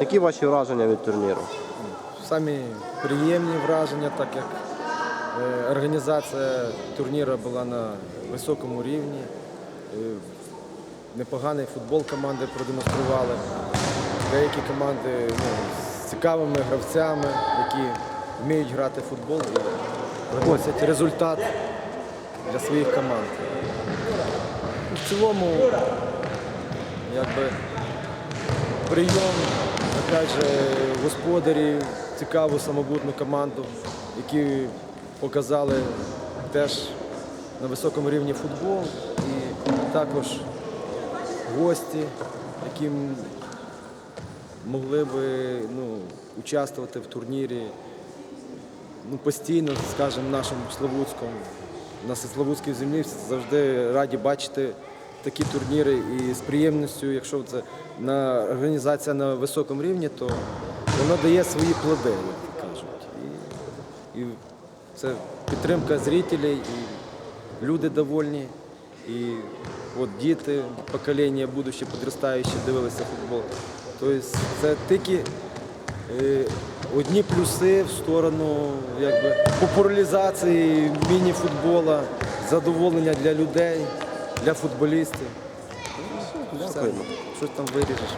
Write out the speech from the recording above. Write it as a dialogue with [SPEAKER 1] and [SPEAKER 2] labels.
[SPEAKER 1] Які ваші враження від турніру?
[SPEAKER 2] Самі приємні враження, так як е, організація турніру була на високому рівні. Е, Непоганий футбол команди продемонстрували. Деякі команди ну, з цікавими гравцями, які вміють грати в футбол і приносять результат для своїх команд. В цілому, якби прийом, опять же, господарі, цікаву самобутну команду, які показали теж на високому рівні футбол. І також гості, які могли би ну, участвувати в турнірі ну, постійно, скажімо, в нашому Славутському. На Славутській землі завжди раді бачити такі турніри і з приємністю, якщо це на організація на високому рівні, то воно дає свої плоди, як кажуть. І, і це підтримка зрителей, і люди довольні, і от діти, покоління будущі, підростаючі, дивилися футбол. Тобто це тільки Е, Одні плюси в сторону якби, популяризації міні-футбола, задоволення для людей, для футболістів. Все,
[SPEAKER 1] Дякуємо.
[SPEAKER 2] Щось там виріжеш.